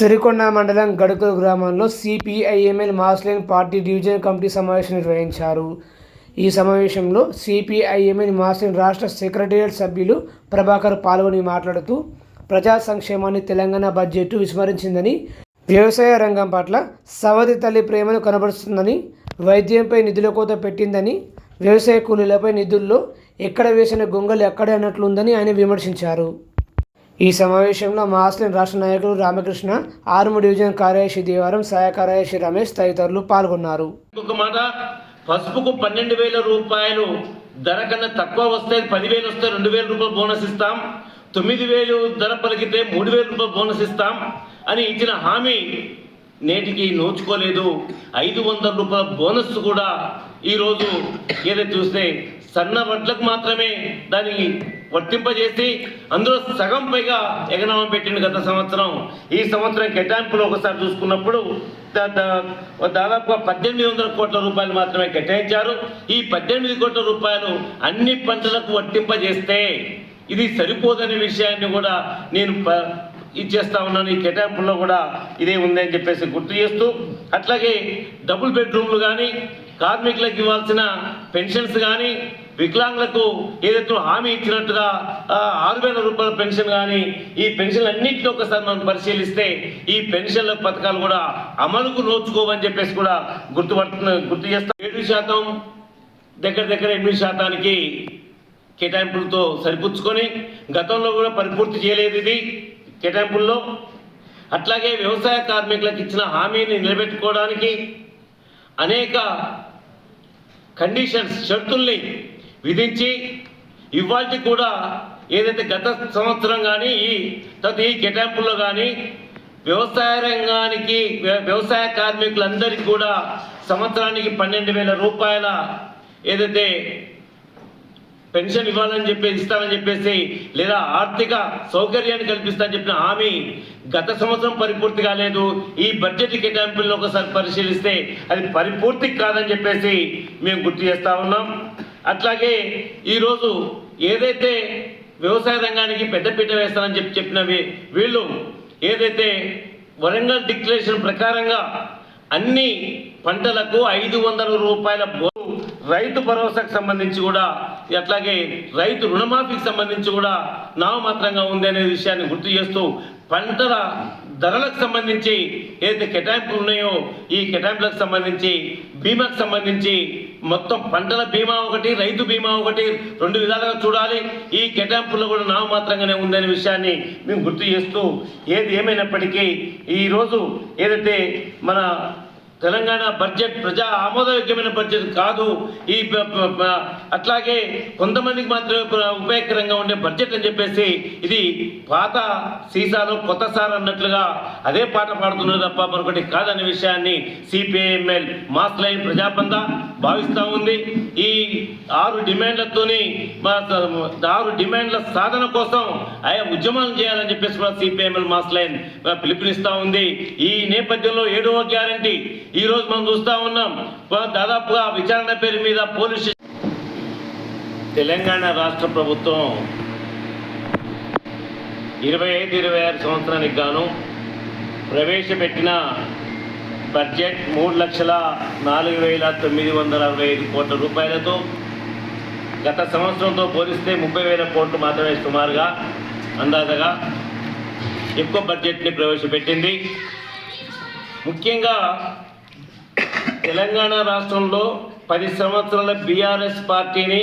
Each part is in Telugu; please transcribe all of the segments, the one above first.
సిరికొండ మండలం గడుకుల గ్రామంలో CPIML mass line party division committee సమావేశం నిర్వహించారు. ఈ సమావేశంలో సిపిఐఎంఎల్ మాస్లైన్ రాష్ట్ర సెక్రటేరియట్ సభ్యులు ప్రభాకర్ పాల్గొని మాట్లాడుతూ ప్రజా సంక్షేమాన్ని తెలంగాణ బడ్జెట్ విస్మరించిందని వ్యవసాయ రంగం పట్ల సవతి తల్లి ప్రేమను కనబరుస్తుందని వైద్యంపై నిధుల కోత పెట్టిందని వ్యవసాయ కూలీలపై నిధుల్లో ఎక్కడ వేసిన గొంగలు ఎక్కడ అన్నట్లుందని ఆయన విమర్శించారు. ఈ సమావేశంలో మాస్లిం రాష్ట్ర నాయకులు రామకృష్ణ ఆరుము డివిజన్ కార్యదర్శి దేవారం సహాయ కార్యదర్శి రమేష్ తదితరులు పాల్గొన్నారు. ఇంకొక మాట పసుపుకు పన్నెండు వేల రూపాయలు ధర కన్నా తక్కువ వస్తే పదివేలు వస్తే రెండు వేల రూపాయలు బోనస్ ఇస్తాం. తొమ్మిది వేలు ధర పలికితే మూడు వేల రూపాయలు బోనస్ ఇస్తాం అని ఇచ్చిన హామీ నేటికి నోచుకోలేదు. ఐదు వందల రూపాయల బోనస్ కూడా ఈరోజు ఏదైతే చూస్తే సన్న వడ్లకు మాత్రమే దానికి వర్తింపజేసి అందులో సగం పైగా ఎగనామం పెట్టిండు గత సంవత్సరం. ఈ సంవత్సరం కేటాయింపులు ఒకసారి చూసుకున్నప్పుడు దా- దా- దాదాపుగా పద్దెనిమిది వందల కోట్ల రూపాయలు మాత్రమే కేటాయించారు. ఈ పద్దెనిమిది కోట్ల రూపాయలు అన్ని పంటలకు వర్తింపజేస్తే ఇది సరిపోదనే విషయాన్ని కూడా నేను ప- ఇచ్చేస్తా ఉన్నాను. ఈ కేటాయింపుల్లో కూడా ఇదే ఉందని చెప్పేసి గుర్తు చేస్తూ అట్లాగే డబుల్ బెడ్రూమ్లు కానీ కార్మికులకు ఇవ్వాల్సిన పెన్షన్స్ కానీ వికలాంగులకు ఏదైతే హామీ ఇచ్చినట్టుగా ఆరు వేల రూపాయల పెన్షన్ కానీ ఈ పెన్షన్ అన్నింటినీ ఒకసారి మనం పరిశీలిస్తే ఈ పెన్షన్ల పథకాలు కూడా అమలుకు నోచుకోవని చెప్పేసి కూడా గుర్తుపడుతున్న గుర్తు చేస్తాం ఏడు శాతం దగ్గర దగ్గర ఎనిమిది శాతానికి కేటాయింపులతో సరిపుచ్చుకొని గతంలో కూడా పరిపూర్తి చేయలేదు ఇది కేటాయింపుల్లో. అట్లాగే వ్యవసాయ కార్మికులకు ఇచ్చిన హామీని నిలబెట్టుకోవడానికి అనేక కండిషన్స్ షరతుల్ని విధించి ఇవాళ కూడా ఏదైతే గత సంవత్సరం కానీ ఈ తర్వాత ఈ కేటాయింపుల్లో కానీ వ్యవసాయ రంగానికి వ్యవసాయ కార్మికులందరికీ కూడా సంవత్సరానికి పన్నెండు వేల రూపాయల ఏదైతే పెన్షన్ ఇవ్వాలని చెప్పేసి ఇస్తానని చెప్పేసి లేదా ఆర్థిక సౌకర్యాన్ని కల్పిస్తానని చెప్పిన హామీ గత సంవత్సరం పరిపూర్తి కాలేదు. ఈ బడ్జెట్ కేటాయింపులను ఒకసారి పరిశీలిస్తే అది పరిపూర్తి కాదని చెప్పేసి మేము గుర్తు చేస్తా ఉన్నాం. అట్లాగే ఈరోజు ఏదైతే వ్యవసాయ రంగానికి పెద్దపీట వేస్తానని చెప్పి చెప్పినవి వీళ్ళు ఏదైతే వరంగల్ డిక్లరేషన్ ప్రకారంగా అన్ని పంటలకు ఐదు వందల రూపాయల రైతు భరోసాకు సంబంధించి కూడా అట్లాగే రైతు రుణమాఫీకి సంబంధించి కూడా నామమాత్రంగా ఉంది అనే విషయాన్ని గుర్తు చేస్తూ పంటల ధరలకు సంబంధించి ఏదైతే కేటాయింపులు ఉన్నాయో ఈ కేటాయింపులకు సంబంధించి బీమాకు సంబంధించి మొత్తం పంటల బీమా ఒకటి రైతు బీమా ఒకటి రెండు విధాలుగా చూడాలి. ఈ కేటాయింపుల్లో కూడా నామమాత్రంగానే ఉందనే విషయాన్ని మేము గుర్తు చేస్తూ ఏది ఏమైనప్పటికీ ఈరోజు ఏదైతే మన తెలంగాణ బడ్జెట్ ప్రజా ఆమోదయోగ్యమైన బడ్జెట్ కాదు. ఈ అట్లాగే కొంతమందికి మాత్రమే ఉపయోగకరంగా ఉండే బడ్జెట్ అని చెప్పేసి ఇది పాత సీసాలో కొత్త సార్ అన్నట్లుగా అదే పాట పాడుతున్నారు తప్ప మరొకటి కాదనే విషయాన్ని సిపిఐఎంఎల్ మాస్ లైన్ ప్రజాబంధ భావిస్తూ ఉంది. ఈ ఆరు డిమాండ్లతోని ఆరు డిమాండ్ల సాధన కోసం ఆయా ఉద్యమాలు చేయాలని చెప్పేసి కూడా సిపిఐఎంఎల్ మాస్ లైన్ పిలుపునిస్తూ ఉంది. ఈ నేపథ్యంలో ఏడవ గ్యారంటీ ఈ రోజు మనం చూస్తూ ఉన్నాం. దాదాపుగా విచారణ పేరు మీద పోలీస్ తెలంగాణ రాష్ట్ర ప్రభుత్వం ఇరవై ఐదు ఇరవై ఆరు సంవత్సరానికి గాను ప్రవేశపెట్టిన బడ్జెట్ మూడు లక్షల నాలుగు వేల తొమ్మిది వందల అరవై ఐదు కోట్ల రూపాయలతో గత సంవత్సరంతో పోలిస్తే ముప్పై వేల కోట్లు మాత్రమే సుమారుగా అందాజగా ఎక్కువ బడ్జెట్ని ప్రవేశపెట్టింది. ముఖ్యంగా తెలంగాణ రాష్ట్రంలో పది సంవత్సరాల బీఆర్ఎస్ పార్టీని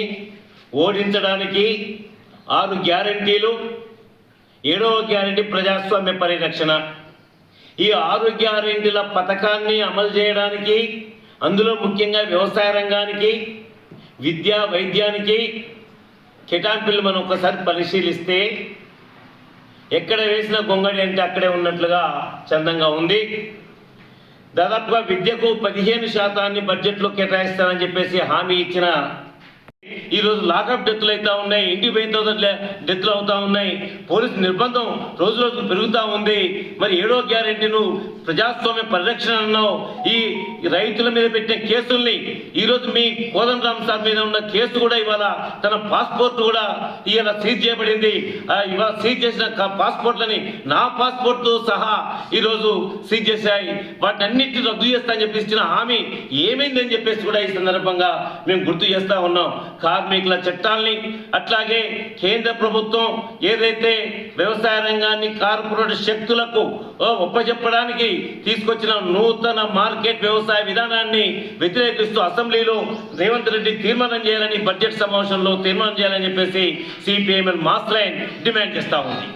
ఓడించడానికి ఆరు గ్యారంటీలు ఏడవ గ్యారంటీ ప్రజాస్వామ్య పరిరక్షణ. ఈ ఆరు గ్యారెంటీల పథకాన్ని అమలు చేయడానికి అందులో ముఖ్యంగా వ్యవసాయ రంగానికి విద్యా వైద్యానికి కేటాయింపులు మనం ఒకసారి పరిశీలిస్తే ఎక్కడ వేసిన గొంగడి అంటే అక్కడే ఉన్నట్లుగా చందంగా ఉంది. దాదాపుగా విద్యకు పదిహేను శాతాన్ని బడ్జెట్లో కేటాయిస్తానని చెప్పేసి హామీ ఇచ్చిన ఈ రోజు లాకప్ డెత్లు అవుతా ఉన్నాయి ఇంటి పోయిన డెత్లు అవుతా ఉన్నాయి. పోలీసు నిర్బంధం రోజు రోజు పెరుగుతూ ఉంది. మరి ఏడో గ్యారెంటీను ప్రజాస్వామ్య పరిరక్షణ అన్నావు. ఈ రైతుల మీద పెట్టిన కేసుల్ని ఈ రోజు మీ కోదండరామ్ సార్ మీద ఉన్న కేసు కూడా ఇవాళ తన పాస్పోర్ట్ కూడా ఇవాళ సీజ్ చేయబడింది. ఇవాళ సీజ్ చేసిన పాస్పోర్ట్లని నా పాస్పోర్ట్తో సహా ఈరోజు సీజ్ చేశాయి. వాటన్నిటిని రద్దు చేస్తా అని చెప్పి ఇచ్చిన హామీ ఏమైందని చెప్పేసి కూడా ఈ సందర్భంగా మేము గుర్తు చేస్తా ఉన్నాం. కార్మికుల చట్టాల్ని అట్లాగే కేంద్ర ప్రభుత్వం ఏదైతే వ్యవసాయ రంగాన్ని కార్పొరేట్ శక్తులకు ఒప్పజెప్పడానికి తీసుకొచ్చిన నూతన మార్కెట్ వ్యవసాయ విధానాన్ని వ్యతిరేకిస్తూ అసెంబ్లీలో రేవంత్ రెడ్డి తీర్మానం చేయాలని బడ్జెట్ సమావేశంలో తీర్మానం చేయాలని చెప్పేసి సిపిఎంఎల్ మాస్ లైన్ డిమాండ్ చేస్తూ ఉంది.